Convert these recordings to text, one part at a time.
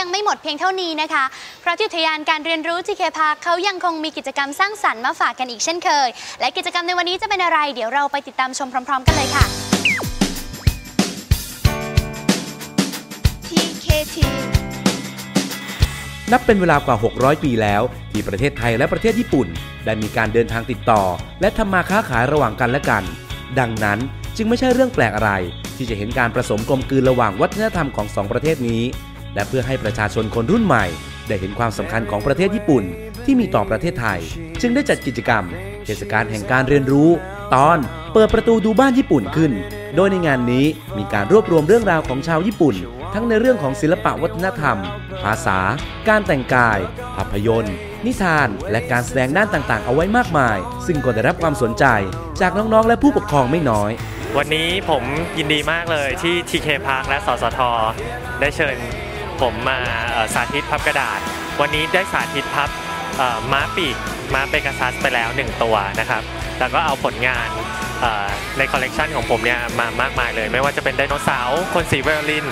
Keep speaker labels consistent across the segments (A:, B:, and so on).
A: ยังไม่หมดเพียงเท่านี้นะคะ เพราะที่อุทยานการเรียนรู้ TK Park เขายังคงมีกิจกรรมสร้างสรรค์มาฝากกันอีกเช่นเคย และกิจกรรมในวันนี้จะเป็นอะไร เดี๋ยวเราไปติดตามชมพร้อม ๆ กันเลยค่ะ
B: TKT
C: นับเป็นเวลากว่า 600 ปีแล้ว ที่ประเทศไทยและประเทศญี่ปุ่น ได้มีการเดินทางติดต่อ และทำมาค้าขายระหว่างกันและกัน ดังนั้นจึงไม่ใช่เรื่องแปลกอะไร ที่จะเห็นการผสมกลมกลืนระหว่างวัฒนธรรมของสองประเทศนี้ และเพื่อให้ประชาชนคนรุ่นใหม่ ได้เห็นความสำคัญของประเทศญี่ปุ่น ที่มีต่อประเทศไทย จึงได้จัดกิจกรรม เทศกาลแห่งการเรียนรู้ ตอนเปิดประตูดูบ้านญี่ปุ่นขึ้น โดยในงานนี้มีการรวบรวมเรื่องราวของชาวญี่ปุ่น ทั้งในเรื่องของศิลปะวัฒนธรรม ภาษา การแต่งกาย ภาพยนตร์ นิทาน และการแสดงด้านต่างๆ เอาไว้มากมาย ซึ่งก็ได้รับความสนใจ จากน้องๆ และผู้ปกครองไม่น้อย
D: วันนี้ผมยินดีมากเลยที่ TK Park และสสท ได้เชิญผมมาสาธิตพับกระดาษ วันนี้ได้สาธิตพับม้าปีกม้าเปกัซัสไปแล้ว 1 ตัวนะครับ แล้วก็เอาผลงานในคอลเลกชันของผมเนี่ยมามากมายเลย ไม่ว่าจะเป็นไดโนเสาร์คนสีไวโอลิน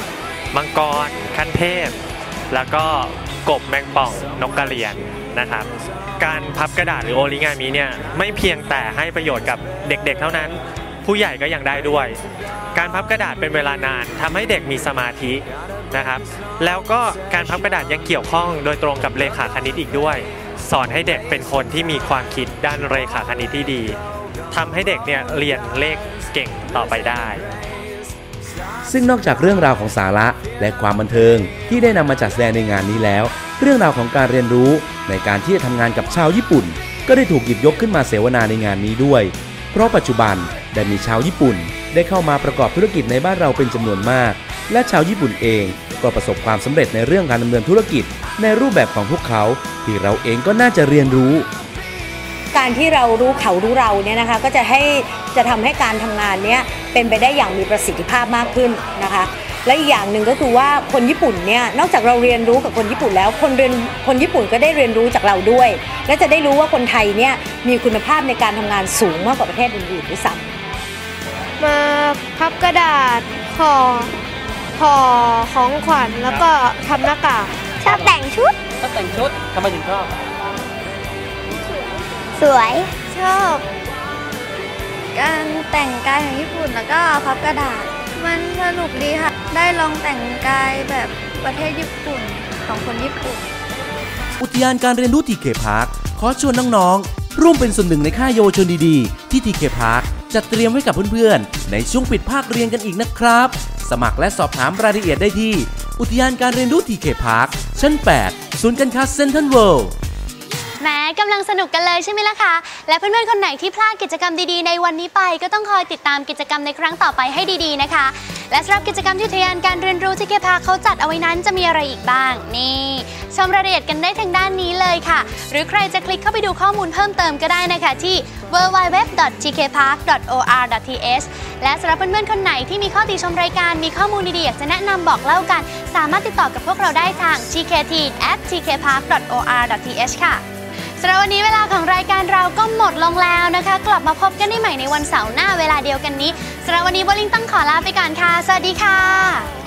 D: มังกรคันเทพ แล้วก็กบแมงป่องนกกระเรียนนะครับ การพับกระดาษหรือโอริงามิเนี่ยไม่เพียงแต่ให้ประโยชน์กับเด็กๆเท่านั้น ผู้ใหญ่ก็ยังได้ด้วย การพับกระดาษเป็นเวลานานทำให้เด็กมีสมาธินะครับ แล้วก็การพับกระดาษยังเกี่ยวข้องโดยตรงกับเลขาคณิตอีกด้วย สอนให้เด็กเป็นคนที่มีความคิดด้านเลขาคณิตที่ดีทำให้เด็กเนี่ยเรียนเลขเก่งต่อไปได้
C: ซึ่งนอกจากเรื่องราวของสาระและความบันเทิงที่ได้นำมาจัดแสดงในงานนี้แล้ว เรื่องราวของการเรียนรู้ในการที่จะทำงานกับชาวญี่ปุ่น ก็ได้ถูกหยิบยกขึ้นมาเสวนาในงานนี้ด้วย เพราะปัจจุบัน ได้มีชาวญี่ปุ่นได้เข้ามาประกอบธุรกิจในบ้านเราเป็นจำนวนมาก และชาวญี่ปุ่นเองก็ประสบความสำเร็จในเรื่องการดำเนินธุรกิจ ในรูปแบบของพวกเขาที่เราเองก็น่าจะเรียนรู้
E: การที่เรารู้เขารู้เราเนี่ยนะคะก็จะให้จะทำให้การทำงานเนี้ยเป็นไปได้อย่างมีประสิทธิภาพมากขึ้นนะคะและอีกอย่างหนึ่งก็คือว่าคนญี่ปุ่นเนี่ยนอกจากเราเรียนรู้กับคนญี่ปุ่นแล้ว คนเรียนคนญี่ปุ่นก็ได้เรียนรู้จากเราด้วย และจะได้รู้ว่าคนไทยเนี่ยมีคุณภาพในการทำงานสูงมากกว่าประเทศอื่นๆด้วยซ้ำ
B: มาพับกระดาษห่อห่อของขวัญแล้วก็ทำหน้ากากชอบแต่งชุด
F: ถ้าแต่งชุดทำไมถึงชอบ
B: สวย
G: ชอบ การแต่งกายของญี่ปุ่นแล้วก็พับกระดาษ มันสนุกดีค่ะ ได้ลองแต่งกายแบบประเทศญี่ปุ่นของคนญี่ปุ่น
C: อุทยานการเรียนรู้ทีเคพาร์คขอชวนน้องๆร่วมเป็นส่วนหนึ่งในค่ายเยาวชนดีๆ ที่ทีเคพาร์ค จัดเตรียมไว้กับเพื่อนๆ ในช่วงปิดภาคเรียนกันอีกนะครับ สมัครและสอบถามรายละเอียดได้ที่ อุทยานการเรียนรู้ทีเคพาร์คชั้น 8 ศูนย์การค้าเซ็นทรัลเวิลด์
A: แม้กำลังสนุกกันเลยใช่ไหมล่ะคะ และเพื่อนๆ คนไหนที่พลาดกิจกรรมดีๆ ในวันนี้ไป ก็ต้องคอยติดตามกิจกรรมในครั้งต่อไปให้ดีๆ นะคะ และสำหรับกิจกรรมที่ทยานการเรียนรู้ที่เคพาเขาจัดเอาไว้นั้นจะมีอะไรอีกบ้าง นี่ ชมรายละเอียดกันได้ทางด้านนี้เลยค่ะ หรือใครจะคลิกเข้าไปดูข้อมูลเพิ่มเติมก็ได้นะคะที่ www.tkpark.or.th และสำหรับเพื่อนๆคนไหนที่มีข้อติชมรายการมีข้อมูลดีๆอยากจะแนะนำบอกเล่ากัน สามารถติดต่อกับพวกเราได้ทาง tkt@tkpark.or.th ค่ะ สำหรับวันนี้เวลาของรายการเราก็หมดลงแล้วนะคะ กลับมาพบกันได้ใหม่ในวันเสาร์หน้าเวลาเดียวกันนี้สำหรับวันนี้โบลิงต้องขอลาไปก่อนค่ะ สวัสดีค่ะ